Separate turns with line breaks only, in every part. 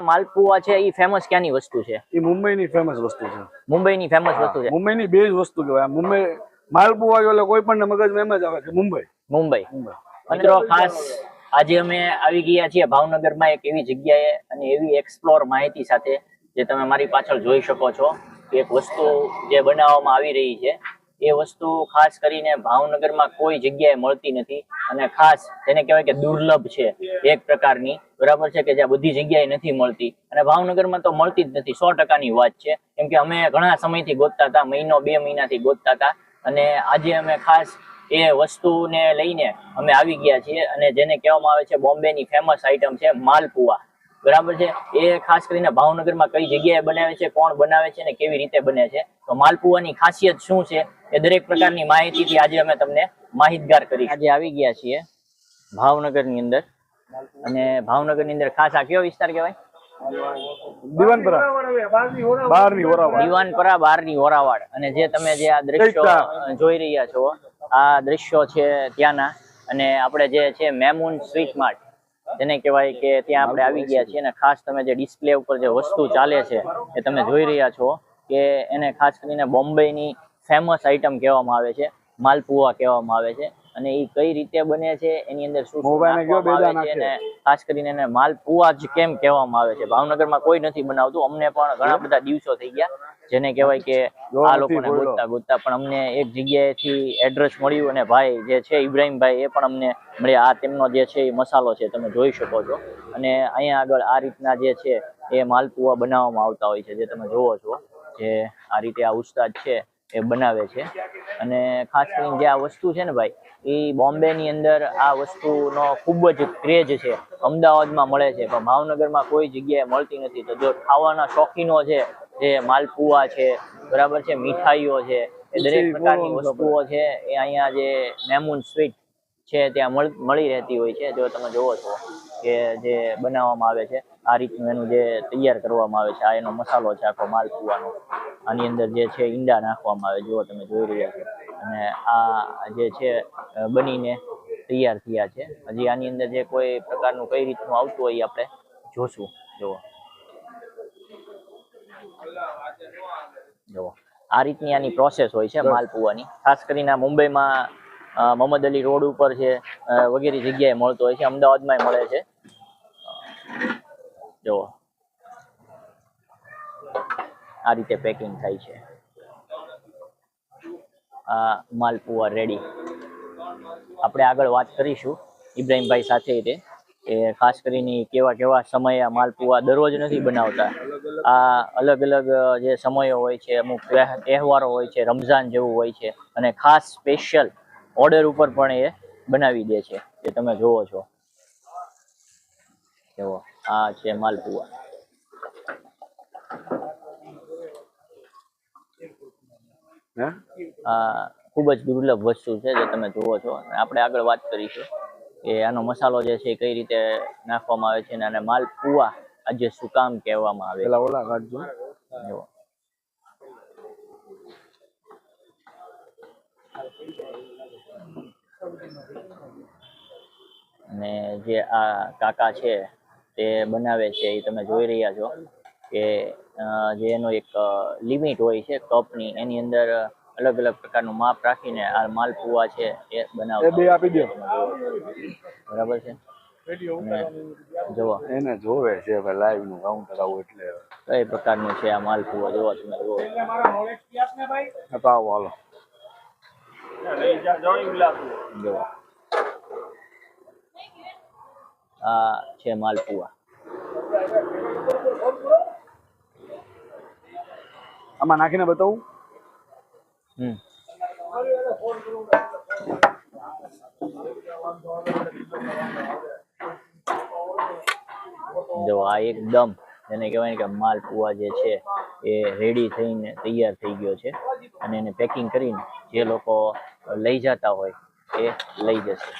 માલપુઆ છે એ ફેમસ ક્યાંની વસ્તુ છે?
એ મુંબઈની ફેમસ વસ્તુ છે.
મુંબઈની ફેમસ વસ્તુ છે.
મુંબઈની બે જ વસ્તુ કહેવાય. મુંબઈ માલપુઆ એટલે કોઈ પણ મગજમાં એમ જ આવે કે મુંબઈ.
મુંબઈ. મિત્રો ખાસ આજે અમે આવી ગયા છીએ ભાવનગરમાં એક એવી જગ્યાએ અને એવી એક્સપ્લોર માહિતી સાથે જે તમે મારી પાછળ જોઈ શકો છો. એક વસ્તુ જે બનાવવામાં આવી રહી છે એ વસ્તુ ખાસ કરીને ભાવનગરમાં કોઈ જગ્યાએ મળતી નથી. અને ખાસ તેને કહેવાય કે દુર્લભ છે એક પ્રકારની. બરાબર છે કે જ્યાં બધી જગ્યાએ નથી મળતી. અને ભાવનગરમાં તો મળતી જ નથી. સો ટકાની વાત છે. કેમ કે અમે ઘણા સમયથી ગોતતા હતા. મહિનો બે મહિનાથી ગોતતા હતા. અને આજે અમે ખાસ એ વસ્તુને લઈને અમે આવી ગયા છીએ. અને જેને કહેવામાં આવે છે બોમ્બેની ફેમસ આઈટમ છે માલપુઆ. બરાબર છે? એ ખાસ કરીને ભાવનગરમાં કઈ જગ્યાએ બનાવે છે, કોણ બનાવે છે અને કેવી રીતે બને છે? તો માલપુઆની ખાસિયત શું છે? એ દરેક પ્રકારની માહિતીથી આજે અમે તમને માહિતગાર કરી આજે આવી ગયા છીએ ભાવનગરની અંદર. અને ભાવનગરની અંદર ખાસ આ કયો વિસ્તાર કહેવાય?
દીવાનપરા. બહારની ઓરાવા
દીવાનપરા બારની ઓરાવાડ અને જે તમે જે આ દ્રશ્યો જોઈ રહ્યા છો આ દ્રશ્યો છે ત્યાંના. અને આપણે જે છે મેમૂન સ્વીટ માર્ટ જેને કહેવાય કે ત્યાં આપણે આવી ગયા છીએ. અને ખાસ તમે જે ડિસ્પ્લે ઉપર જે વસ્તુ ચાલે છે એ તમે જોઈ રહ્યા છો કે એને ખાસ કરીને બોમ્બેની ફેમસ આઈટમ કહેવામાં આવે છે માલપુઆ કહેવામાં આવે છે અને એ કઈ રીતે બને છે એની અંદર શું આવે છે અને ખાસ કરીને એને માલપુઆ જ કેમ કહેવામાં આવે છે ભાવનગરમાં કોઈ નથી બનાવતું અમને પણ ઘણા બધા દિવસો થઈ ગયા જેને કહેવાય કે આ લોકોને ગોતતા ગોતતા પણ અમને એક જગ્યાએથી એડ્રેસ મળ્યું અને ભાઈ જે છે ઇબ્રાહીમભાઈ એ પણ અમને મળ્યા. આ તેમનો જે છે એ મસાલો છે તમે જોઈ શકો છો. અને અહીંયા આગળ આ રીતના જે છે એ માલપુઆ બનાવવામાં આવતા હોય છે જે તમે જોવો છો જે આ રીતે આ ઉસ્તાદ છે એ બનાવે છે. અને ખાસ કરીને જે આ વસ્તુ છે ને ભાઈ એ બોમ્બેની અંદર આ વસ્તુનો ખૂબ જ ક્રેઝ છે. અમદાવાદમાં મળે છે પણ ભાવનગરમાં કોઈ જગ્યાએ મળતી નથી. તો જો ખાવાના શોખીનો છે જે માલપુઆ છે બરાબર છે મીઠાઈઓ છે એ દરેક પ્રકારની વસ્તુઓ છે એ અહીંયા જે મેમૂન સ્વીટ છે ત્યાં મળી રહેતી હોય છે. જો તમે જોવો છો કે જે બનાવવામાં આવે છે. આ રીતનું એનું જે તૈયાર કરવામાં આવે છે, આ એનો મસાલો છે, આખો માલપુઆનો આની અંદર જે છે, ઈંડા નાખવામાં આવે, જુઓ તમે જોઈ રહ્યા છો. અને આ જે છે બનીને તૈયાર થયા છે. હજી આની અંદર જે કોઈ પ્રકારનું કઈ રીતનું આવતું હોય આપણે જોશું. જુઓ. જુઓ. આ રીતની આની પ્રોસેસ હોય છે માલપુવાની ખાસ કરીને મુંબઈમાં મોહમ્મદ અલી રોડ ઉપર છે વગેરે જગ્યાએ મળતો હોય છે અમદાવાદમાં મળે છે. જુઓ આ રીતે પેકિંગ થાય છે. આ માલપુઆ રેડી આપણે આગળ વાત કરીશું ઇબ્રાહીમભાઈ સાથે તે કે ખાસ કરીને કેવા કેવા સમયે માલપુઆ દરરોજ નથી બનાવતા. આ અલગ અલગ જે સમયો હોય છે, અમુક તહેવારો હોય છે, રમઝાન જેવું હોય છે, અને ખાસ સ્પેશિયલ ઓર્ડર ઉપર પણ એ બનાવી દે છે. જે તમે જોવો છો. જુઓ આ છે માલપુઆ આ ખૂબ જ દુર્લભ વસ્તુ છે જે તમે જુઓ છો. આપણે આગળ વાત કરીશું કે આનો મસાલો જે છે કઈ રીતે નાખવામાં આવે છે અને આને માલપુઆ આજે શું કામ કહેવામાં આવે
પેલા ઓલા કાઢજો
જુઓ. અને જે આ કાકા છે તે બનાવે છે એ તમે જોઈ રહ્યા છો કે જે એનો એક લિમિટ હોય છે કપની એની અંદર અલગ અલગ પ્રકારનું માપ રાખીને આ માલપુઆ છે એ બનાવે
બે આપી દો.
બરાબર છે? જોવા જુઓ.
એને જોવે છે ભાઈ લાઈવનું કાઉન્ટર આવું એટલે
કઈ પ્રકારનું છે આ માલપુઆ જુઓ તમે
જોવો આવો હાલો.
જુઓ. આ છે માલપુઆ
આમાં નાખીને બતાવું.
હમ. જો આ એકદમ જેને કહેવાય ને કે માલપુઆ જે છે એ રેડી થઈને તૈયાર થઈ ગયો છે. અને એને પેકિંગ કરીને જે લોકો લઈ જતા હોય એ લઈ જશે.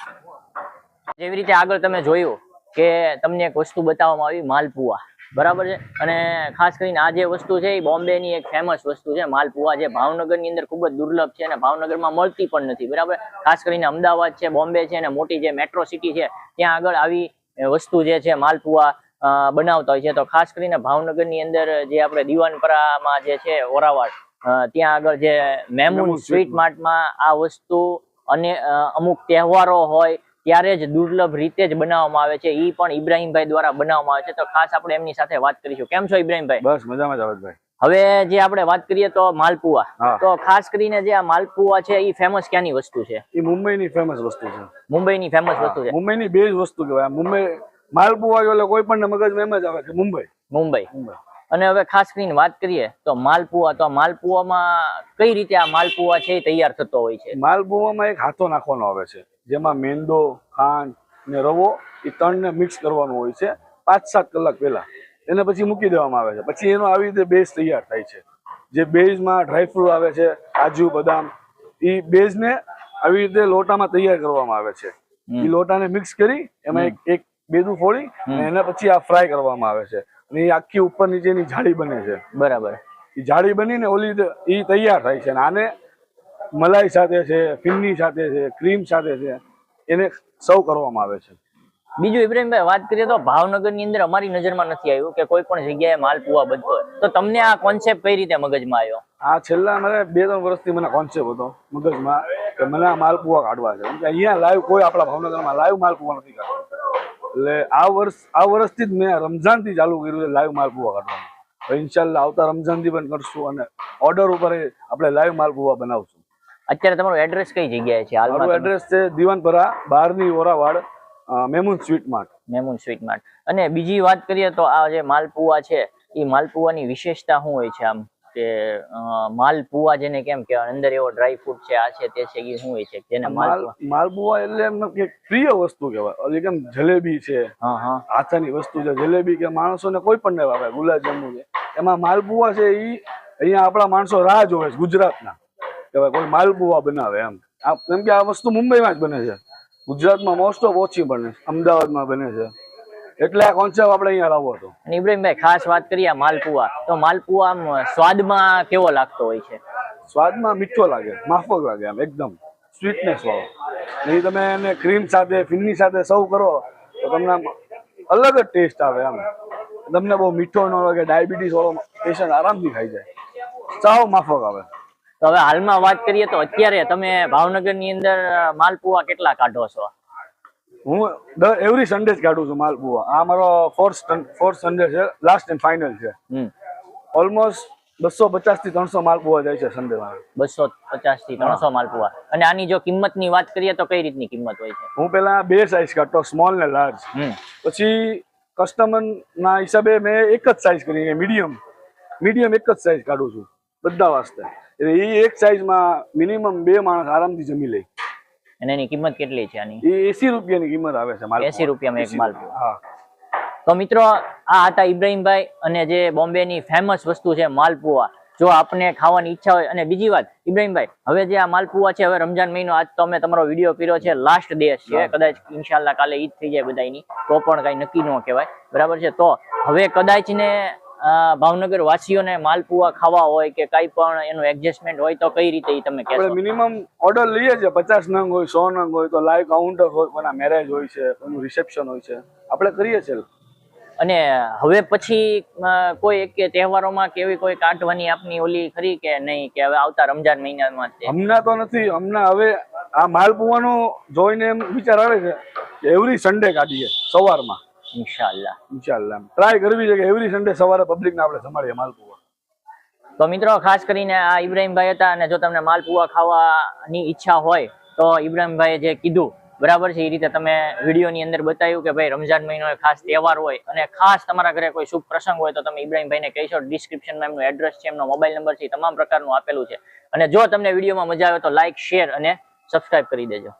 જેવી રીતે આગળ તમે જોયું કે તમને એક વસ્તુ બતાવવામાં આવી માલપુઆ. બરાબર છે? અને ખાસ કરીને આ જે વસ્તુ છે એ બોમ્બેની એક ફેમસ વસ્તુ છે માલપુઆ જે ભાવનગરની અંદર ખૂબ જ દુર્લભ છે અને ભાવનગરમાં મળતી પણ નથી. બરાબર? ખાસ કરીને અમદાવાદ છે બોમ્બે છે અને મોટી જે મેટ્રો સિટી છે ત્યાં આગળ આવી વસ્તુ જે છે માલપુઆ અ, બનાવતા હોય છે. તો ખાસ કરીને ભાવનગરની અંદર જે આપણે દીવાનપરામાં જે છે ઓરાવાડ ત્યાં આગળ જે મેમૂન સ્વીટ માર્ટમાં આ વસ્તુ અને અમુક તહેવારો હોય ત્યારે જ દુર્લભ રીતે જ બનાવવામાં આવે છે. એ પણ ઇબ્રાહીમભાઈ દ્વારા બનાવવામાં આવે છે. તો ખાસ આપણે એમની સાથે વાત કરીશું. કેમ છો ઇબ્રાહીમભાઈ?
બસ મજામાં જાવેદભાઈ
હવે જે આપણે વાત કરીએ તો માલપુઆ. તો ખાસ કરીને જે આ માલપુઆ છે એ ફેમસ ક્યાંની વસ્તુ છે?
એ મુંબઈની ફેમસ વસ્તુ છે.
મુંબઈની ફેમસ વસ્તુ છે.
મુંબઈની બે જ વસ્તુ કહેવાય. મુંબઈ માલપુઆ એટલે કોઈ પણ મગજમાં એમ જ આવે કે મુંબઈ.
મુંબઈ.
મુંબઈ.
અને હવે ખાસ કરીને વાત કરીએ તો માલપુઆ. તો માલપુઆમાં કઈ રીતે આ માલપુઆ છે એ તૈયાર થતો હોય છે?
માલપુઆમાં એક હાથો નાખવાનો આવે છે. જેમાં મેંદો ખાંડ ને રવો એ ત્રણને મિક્સ કરવાનું હોય છે પાંચ સાત કલાક પહેલા. એને પછી મૂકી દેવામાં આવે છે. પછી એનો આવી રીતે બેઝ તૈયાર થાય છે. જે બેઝમાં ડ્રાયફ્રૂટ આવે છે કાજુ બદામ એ બેઝને આવી રીતે લોટામાં તૈયાર કરવામાં આવે છે. એ લોટાને મિક્સ કરી એમાં એક એક બેદું ફોડી અને એના પછી આ ફ્રાય કરવામાં આવે છે. અને એ આખી ઉપર નીચેની જાળી બને છે.
બરાબર.
એ જાળી બનીને ઓલી એ તૈયાર થાય છે. અને આને મલાઈ સાથે છે ફિન્ની સાથે છે ક્રીમ સાથે છે એને સર્વ કરવામાં આવે છે.
બીજું ઇબ્રાહીમભાઈ વાત કરીએ તો ભાવનગરની અંદર અમારી નજરમાં નથી આવ્યું કે કોઈ પણ જગ્યાએ માલપુઆ બનતો હોય. તો તમને આ કોન્સેપ્ટ કઈ રીતે મગજમાં આવ્યો?
આ છેલ્લા મારે બે ત્રણ વર્ષથી મને કોન્સેપ્ટ હતો મગજમાં કે મને આ માલપુઆ કાઢવા છે. કે અહીંયા લાઈવ કોઈ આપણા ભાવનગરમાં લાઈવ માલપુઆ નથી કાઢતો. એટલે આ વર્ષ આ વર્ષથી જ મેં રમઝાનથી ચાલુ કર્યું છે લાઈવ માલપુઆ કાઢવાનું. ઇન્શાલ્લાહ આવતા રમઝાનથી પણ કરશું અને ઓર્ડર ઉપર આપણે લાઈવ માલપુઆ બનાવશું.
અત્યારે તમારું એડ્રેસ કઈ જગ્યાએ છે?
મારું એડ્રેસ છે દીવાનપરા બારની ઓરાવાડ Memoon sweet mart.
Memoon sweet mart. અને બીજી વાત કરીએ તો આ જે માલપુઆ છે એ માલપુઆની વિશેષતા શું હોય છે આમ? કે માલપુઆ જેને કેમ કે અંદર એવો ડ્રાય ફ્રૂટ છે આ છે તે છે એ શું હોય છે? જેને
માલ
માલપુઆ
એટલે એમ કે પ્રિય વસ્તુ કહેવાય. એટલે કેમ જલેબી છે
હા હા.
હાથાની વસ્તુ છે જલેબી કે માણસોને કોઈ પણ ને ભાવે ગુલાબજાંબુ છે. એમાં માલપુઆ છે ઈ અહીંયા આપણા માણસો રાહ જોવે છે ગુજરાતના. કે ભાઈ કોઈ માલપુવા બનાવે એમ. આ કેમ કે આ વસ્તુ મુંબઈમાં જ બને છે. ગુજરાતમાં મોસ્ટ ઓફ ઓછી બને છે અમદાવાદમાં બને છે. એટલે આ કોન્સેપ્ટ આપણે અહીંયા લાવવો હતો.
ઇબ્રાહીમભાઈ ખાસ વાત કરીએ માલપુવા. માલપુઆ તો માલપુઆ આમ સ્વાદમાં કેવો લાગતો હોય છે?
સ્વાદમાં મીઠો લાગે માફક લાગે આમ એકદમ. સ્વીટનેસ વાળો. નહીં તમે એને ક્રીમ સાથે ફિન્ની સાથે સર્વ કરો તો તમને આમ અલગ જ ટેસ્ટ આવે આમ. તમને બહુ મીઠો ન લાગે ડાયાબિટીસ વાળો પેશન્ટ આરામથી ખાઈ જાય. સાવ માફક આવે.
તો હવે હાલમાં વાત કરીએ તો અત્યારે તમે ભાવનગરની અંદર માલપુઆ કેટલા કાઢો છો?
હું દર એવરી સન્ડે જ કાઢું છું માલપુઆ. આ મારો ફોર્થ ફોર્થ સન્ડે છે લાસ્ટ એન્ડ ફાઇનલ છે. ઓલમોસ્ટ બસો પચાસથી ત્રણસો માલપુઆ જાય છે સન્ડે માં.
બસો પચાસથી ત્રણસો માલપુઆ. અને આની જો કિંમતની વાત કરીએ તો કઈ રીતની કિંમત હોય છે?
હું પેલા બે સાઇઝ કાઢતો સ્મોલ ને લાર્જ પછી કસ્ટમર ના હિસાબે મેં એક જ સાઇઝ કરી મીડિયમ મીડિયમ એક જ સાઇઝ કાઢું છું. બધા વાસ્તે. એટલે એ એક સાઈઝમાં મિનિમમ બે માણસ આરામથી જમી લે.
અને એની કિંમત કેટલી છે આની?
એ એસી રૂપિયાની કિંમત આવે છે માલ
એસી રૂપિયામાં એક માલ
હા.
તો મિત્રો આ હતા ઇબ્રાહીમભાઈ અને જે બોમ્બેની ફેમસ વસ્તુ છે માલપુઆ. જો આપને ખાવાની ઈચ્છા હોય અને બીજી વાત ઇબ્રાહીમભાઈ હવે જે આ માલપુઆ છે હવે રમજાન મહિનો આજ તો અમે તમારો વીડિયો કર્યો છે લાસ્ટ દેશ છે. કદાચ ઇન્શાલ્લાહ કાલે ઈદ થઈ જાય બધાની તો પણ કઈ નક્કી ન કહેવાય. બરાબર છે? તો હવે કદાચ ને ભાવનગર વાસીઓને માલપુઆ ખાવા હોય કે કઈ પણ એનું એડજસ્ટમેન્ટ હોય તો કઈ રીતે તમે
આપણે
કહેશો
મિનિમમ ઓર્ડર લઈએ છીએ. પચાસ નંગ હોય સો નંગ હોય તો લાઈવ કાઉન્ટર હોય કોના મેરેજ હોય છે કોનું રિસેપ્શન હોય છે. આપણે કરીએ છીએ.
અને હવે પછી કોઈ એક કે તહેવારોમાં કેવી કોઈ કાઢવાની આપની ઓલી ખરી કે નહીં કે હવે આવતા રમજાન મહિનામાં
હમણાં તો નથી. હમણાં હવે આ માલપુવાનું જોઈને એમ વિચાર આવે છે એવરી સન્ડે કાઢીએ સવારમાં.
ઇન્શાલ્લાહ
ઇન્શાલ્લાહ ટ્રાય કરવી છે કે એવરી સન્ડે સવારે પબ્લિકને આપણે સંભાળીએ માલપુવા
તો મિત્રો ખાસ કરીને આ ઇબ્રાહીમભાઈ હતા અને જો તમને માલપુઆ ખાવાની ઈચ્છા હોય તો ઇબ્રાહીમભાઈએ જે કીધું બરાબર છે એ રીતે તમે વિડીયોની અંદર બતાવ્યું કે ભાઈ રમજાન મહિનો ખાસ તહેવાર હોય અને ખાસ તમારા ઘરે કોઈ શુભ પ્રસંગ હોય તો તમે ઇબ્રાહીમભાઈને કહીશો. ડિસ્ક્રિપ્શનમાં એમનું એડ્રેસ છે એમનો મોબાઈલ નંબર છે તમામ પ્રકારનું આપેલું છે. અને જો તમને વિડીયોમાં મજા આવે તો લાઇક શેર અને સબસ્ક્રાઇબ કરી દેજો.